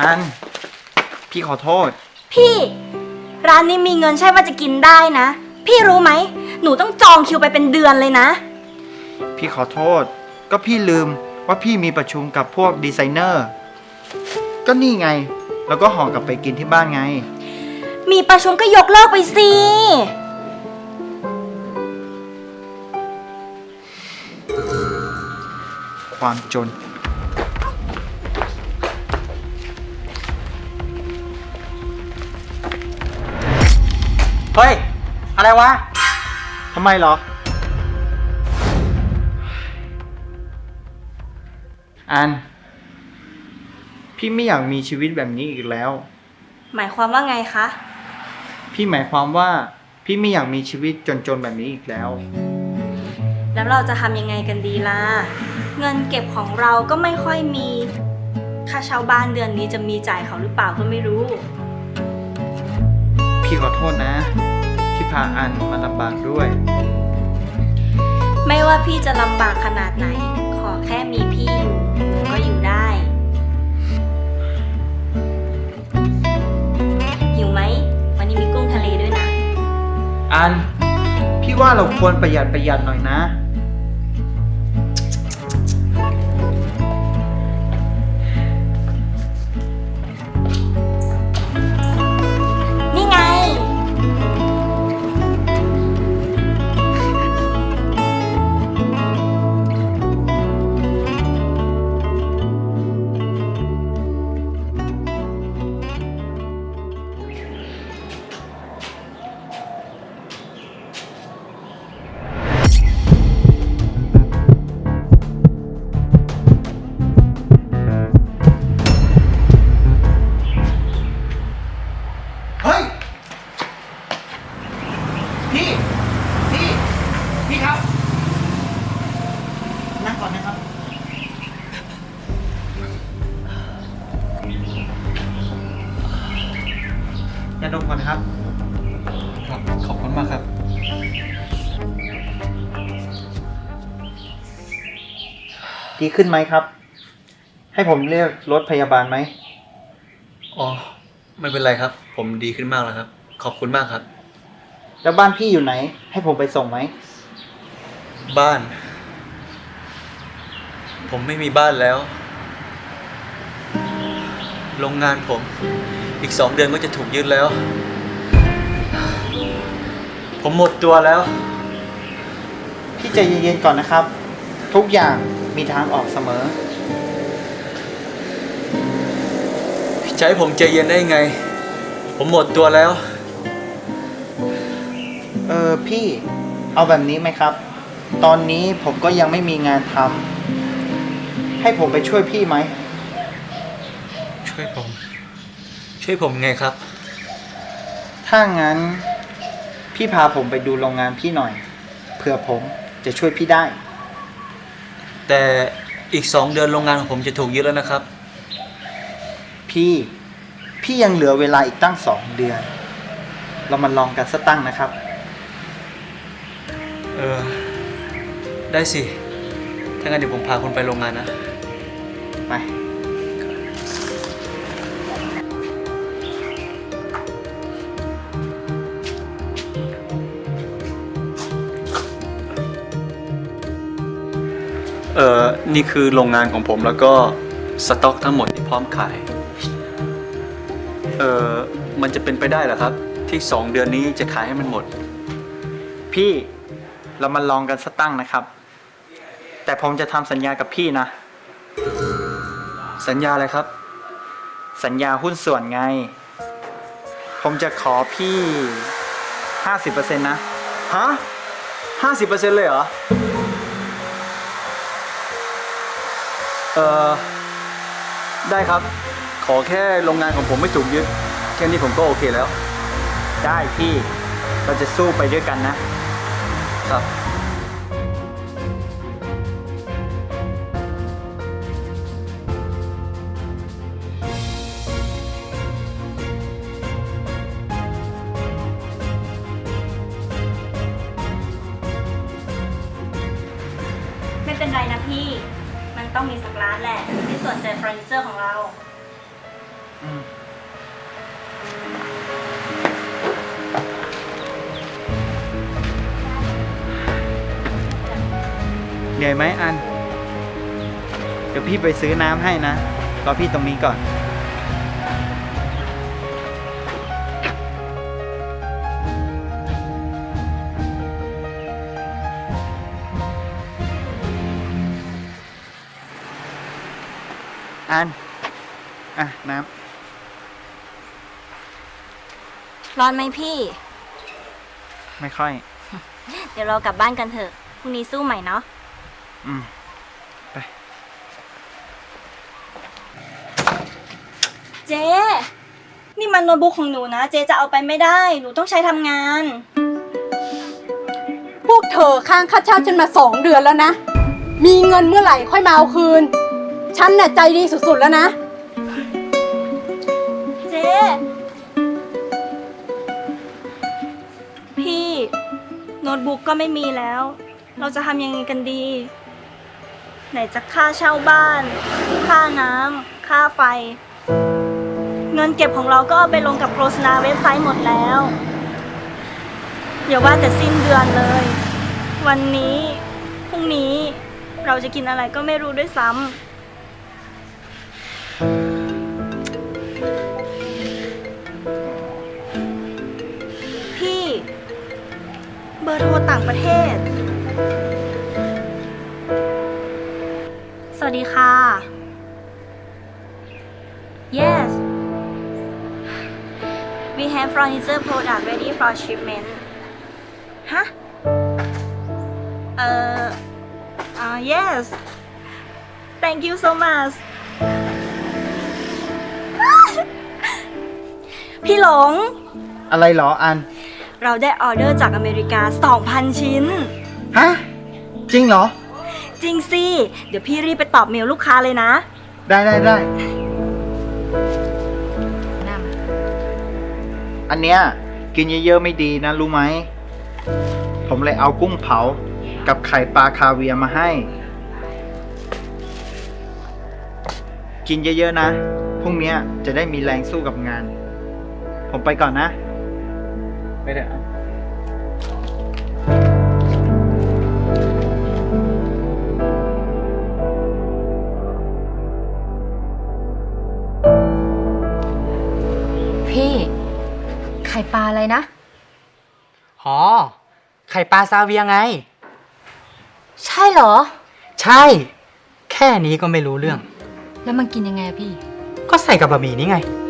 อัน พี่ขอโทษ พี่ ร้านนี้มีเงินใช่ว่าจะกินได้นะ พี่รู้ไหม หนูต้องจองคิวไปเป็นเดือนเลยนะ พี่ขอโทษ ก็พี่ลืมว่าพี่มีประชุมกับพวกดีไซเนอร์ ก็นี่ไง แล้วก็ห่อกลับไปกินที่บ้านไง มีประชุมก็ยกเลิกไปสิ ความจน ฮ้ย อะไรวะ ทำไมเหรอ อัน พี่ไม่อยากมีชีวิตแบบนี้อีกแล้ว หมายความว่าไงคะ พี่หมายความว่า พี่ไม่อยากมีชีวิตจนๆแบบนี้อีกแล้ว แล้วเราจะทำยังไงกันดีล่ะ เงินเก็บของเราก็ไม่ค่อยมี ค่าเช่าบ้านเดือนนี้จะมีจ่ายเขาหรือเปล่าก็ไม่รู้ พี่ขอโทษนะที่ พาอันมาลำบากด้วย ไม่ว่าพี่จะลำบากขนาดไหน ขอแค่มีพี่อยู่หนูก็อยู่ได้ หิวไหม วันนี้มีกุ้งทะเลด้วยนะ อัน พี่ว่าเราควรประหยัดประหยัดหน่อยนะ พี่ พี่ พี่ครับ นั่งก่อนนะครับ อย่าดมก่อนนะครับ ครับ ขอบคุณมากครับ ดีขึ้นไหมครับ ให้ผมเรียกรถพยาบาลไหม อ๋อ ไม่เป็นไรครับ ผมดีขึ้นมากแล้วครับ ขอบคุณมากครับ แล้วบ้านพี่อยู่ไหน ให้ผมไปส่งไหม บ้าน ผมไม่มีบ้านแล้ว โรงงานผม อีกสองเดือนก็จะถูกยึดแล้ว ผมหมดตัวแล้ว พี่ใจเย็นๆก่อนนะครับ ทุกอย่างมีทางออกเสมอจะให้ผมใจเย็นได้ไง ผมหมดตัวแล้ว เออพี่เอาแบบนี้ไหมครับ ตอนนี้ผมก็ยังไม่มีงานทำให้ผมไปช่วยพี่ไหม ช่วยผม ช่วยผมไงครับ ถ้างั้น พี่พาผมไปดูโรงงานพี่หน่อยเผื่อผมจะช่วยพี่ได้ แต่อีกสองเดือนโรงงานของผมจะถูกยึดแล้วนะครับ พี่พี่ยังเหลือเวลาอีกตั้งสองเดือน เรามาลองกันสักตั้งนะครับ เออ ได้สิ ถ้างั้นเดี๋ยวผมพาคุณไปโรงงานนะ ไป เออนี่คือโรงงานของผมแล้วก็สต็อกทั้งหมดที่พร้อมขาย เออมันจะเป็นไปได้เหรอครับ ที่สองเดือนนี้จะขายให้มันหมด พี่ เรามาลองกันสักตั้งนะครับ แต่ผมจะทำสัญญากับพี่นะ สัญญาอะไรครับ สัญญาหุ้นส่วนไง ผมจะขอพี่ห้าสิบเปอร์เซ็นต์นะ ฮะห้าสิบเปอร์เซ็นต์เลยเหรอ เออได้ครับ ขอแค่โรงงานของผมไม่ถูกยึดแค่นี้ผมก็โอเคแล้ว ได้พี่ เราจะสู้ไปด้วยกันนะ ครับไม่เป็นไรนะพี่ มันต้องมีสักร้านแหละที่สนใจเฟอร์นิเจอร์ของเรา อืม เหนื่อยไหมอัน เดี๋ยวพี่ไปซื้อน้ำให้นะ รอพี่ตรงนี้ก่อน อัน อะ น้ร้อนไหมพี่ำ ไม่ค่อย เดี๋ยวเรากลับบ้านกันเถอะ พรุ่งนี้สู้ใหม่เนาะ อืมไป เจ๊นี่มันโน้ตบุ๊กของหนูนะ เจ๊จะเอาไปไม่ได้ หนูต้องใช้ทำงาน พวกเธอค้างค่าเช่าฉันมาสองเดือนแล้วนะ มีเงินเมื่อไหร่ค่อยมาเอาคืน ฉันน่ะใจดีสุดๆแล้วนะ เจ๊ พี่ โน้ตบุ๊กก็ไม่มีแล้ว เราจะทำยังไงกันดี ไหนจะค่าเช่าบ้าน ค่าน้ำค่าไฟ เงินเก็บของเราก็เอาไปลงกับโฆษณาเว็บไซต์หมดแล้วอย่าว่าแต่สิ้นเดือนเลย วันนี้พรุ่งนี้เราจะกินอะไรก็ไม่รู้ด้วยซ้ำพี่ เบอร์โทรต่างประเทศ วัสดีค่ะ yes we have furniture product ready for shipment ฮะเอ่อ uh, yes thank you so much พี่หลง อะไรเหรออัน เราได้ออเดอร์จากอเมริกา 2,000 ชิ้น ฮะ จริงเหรอ จริงสิ เดี๋ยวพี่รีบไปตอบเมลลูกค้าเลยนะ ได้ได้ได้ อันเนี้ยกินเยอะๆไม่ดีนะรู้ไหม ผมเลยเอากุ้งเผากับไข่ปลาคาเวียร์มาให้ กินเยอะๆนะ พรุ่งเนี้ยจะได้มีแรงสู้กับงาน ผมไปก่อนนะ ไปเถอะ ไข่ปลาอะไรนะ อ๋อ ไข่ปลาซาเวียไง ใช่เหรอ ใช่ แค่นี้ก็ไม่รู้เรื่อง แล้วมันกินยังไงอะพี่ ก็ใส่กับบะหมี่นี่ไงฮ